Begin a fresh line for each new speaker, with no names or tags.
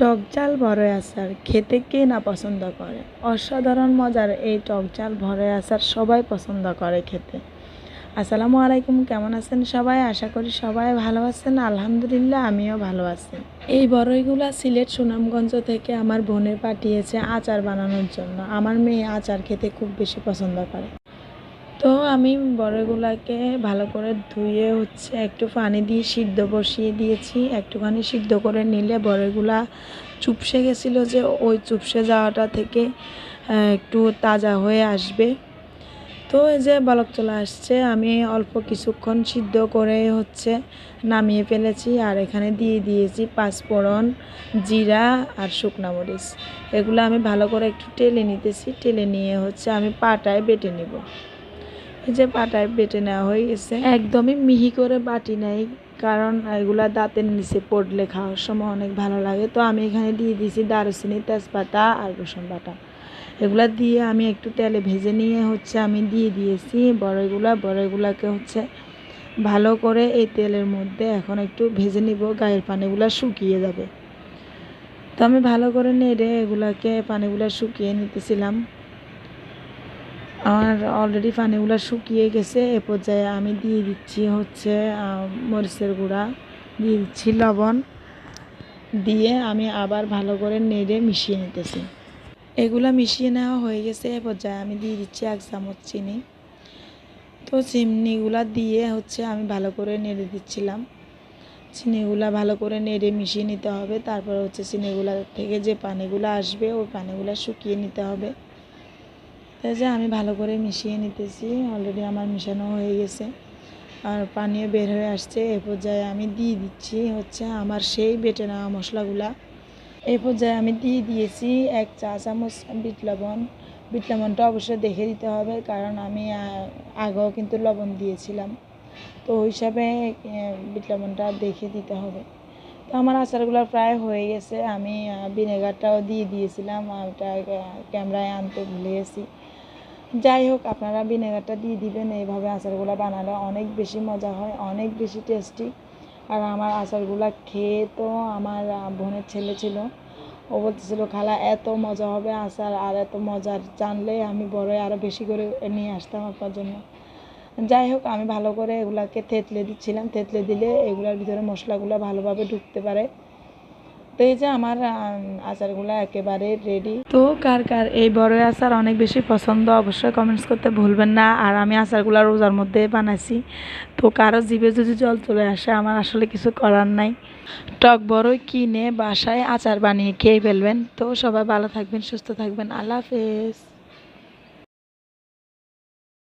টক ঝাল ভরে আচার, খেতে কে না পছন্দ করে? অসাধারণ মজার এই টক ঝাল ভরে আচার সবাই পছন্দ করে খেতে। আসসালামু আলাইকুম, কেমন আছেন সবাই? আশা করি সবাই ভালো আছেন। আলহামদুলিল্লাহ, আমিও ভালো আছি। এই বড়ইগুলা সিলেট সুনামগঞ্জ থেকে আমার বোনে পাঠিয়েছে আচার বানানোর জন্য। আমার মেয়ে আচার খেতে খুব বেশি পছন্দ করে। তো আমি বড়গুলাকে ভালো করে ধুয়ে হচ্ছে একটু পানি দিয়ে সিদ্ধ বসিয়ে দিয়েছি। একটুখানি সিদ্ধ করে নিলে বড়গুলা চুপসে গেছিল যে ওই চুপসে যাওয়াটা থেকে একটু তাজা হয়ে আসবে। তো এই যে বলক চলে আসছে, আমি অল্প কিছুক্ষণ সিদ্ধ করে হচ্ছে নামিয়ে ফেলেছি আর এখানে দিয়ে দিয়েছি পাঁচফোড়ন, জিরা আর শুকনা মরিচ। এগুলো আমি ভালো করে একটু টেলে নিতেছি। টেলে নিয়ে হচ্ছে আমি পাটায় বেটে নিব। যে পাটায় বেটে নেওয়া হয়ে গেছে। একদমই মিহি করে বাটি নাই, কারণ এগুলা দাঁতের নিচে পড়লে খাওয়ার সময় অনেক ভালো লাগে। তো আমি এখানে দিয়ে দিয়েছি দারুচিনি, তেজপাতা আর রসুন বাটা। এগুলা দিয়ে আমি একটু তেলে ভেজে নিয়ে হচ্ছে আমি দিয়ে দিয়েছি বড়গুলা বড়ইগুলাকে হচ্ছে ভালো করে এই তেলের মধ্যে এখন একটু ভেজে নিব, গায়ের পানিগুলা শুকিয়ে যাবে। তো আমি ভালো করে নেড়ে এগুলাকে পানিগুলা শুকিয়ে নিতেছিলাম। আমার অলরেডি পানিগুলো শুকিয়ে গেছে, এ পর্যায়ে আমি দিয়ে দিচ্ছি হচ্ছে মরিচের গুঁড়া, দিয়ে দিচ্ছি লবণ, দিয়ে আমি আবার ভালো করে নেড়ে মিশিয়ে নিতেছি। এগুলো মিশিয়ে নেওয়া হয়ে গেছে, এ পর্যায়ে আমি দিয়ে দিচ্ছি এক চামচ চিনি। তো চিনিগুলা দিয়ে হচ্ছে আমি ভালো করে নেড়ে দিচ্ছিলাম। চিনিগুলা ভালো করে নেড়ে মিশিয়ে নিতে হবে, তারপর হচ্ছে চিনিগুলা থেকে যে পানিগুলো আসবে, ওই পানিগুলো শুকিয়ে নিতে হবে। তাই যে আমি ভালো করে মিশিয়ে নিতেছি অলরেডি আমার মিশানো হয়ে গেছে। আর পানিও বের হয়ে আসছে, এ পর্যায়ে আমি দিয়ে দিচ্ছি হচ্ছে আমার সেই বেটে নেওয়া মশলাগুলা। এই পর্যায়ে আমি দিয়ে দিয়েছি এক চা চামচ বিট লবণ। বিট লবণটা অবশ্যই দেখে দিতে হবে, কারণ আমি আগেও কিন্তু লবণ দিয়েছিলাম। তো ওই হিসাবে বিট লবণটা দেখে দিতে হবে। তো আমার আচারগুলো প্রায় হয়ে গেছে, আমি ভিনেগারটাও দিয়ে দিয়েছিলাম ওটা ক্যামেরায় আনতে ভুলে গেছি। যাই হোক, আপনারা ভিনেগারটা দিয়ে দিবেন। এইভাবে আচারগুলো বানালে অনেক বেশি মজা হয়, অনেক বেশি টেস্টি আর আমার আচারগুলো খেয়ে তো আমার বোনের ছেলে ছিল। ও বলতেছিল, খালা, এত মজা হবে আচার আর এত মজার জানলে আমি বড়ই আরও বেশি করে নিয়ে আসতাম আপনার জন্য। যাই হোক, আমি ভালো করে এগুলাকে থেতলে দিচ্ছিলাম। থেতলে দিলে এগুলার ভিতরে মশলাগুলো ভালোভাবে ঢুকতে পারে। তো এই যে আমার আচারগুলো একেবারে রেডি তো কার কার এই বড় আচার অনেক বেশি পছন্দ, অবশ্যই কমেন্টস করতে ভুলবেন না। আর আমি আচারগুলো রোজার মধ্যে বানাইছি। তো কারও জিভে যদি জল চলে আসে, আমার আসলে কিছু করার নাই। টক বড়ই কিনে বাসায় আচার বানিয়ে খেয়ে ফেলবেন। তো সবাই ভালো থাকবেন, সুস্থ থাকবেন। আল্লাহ হাফেজ।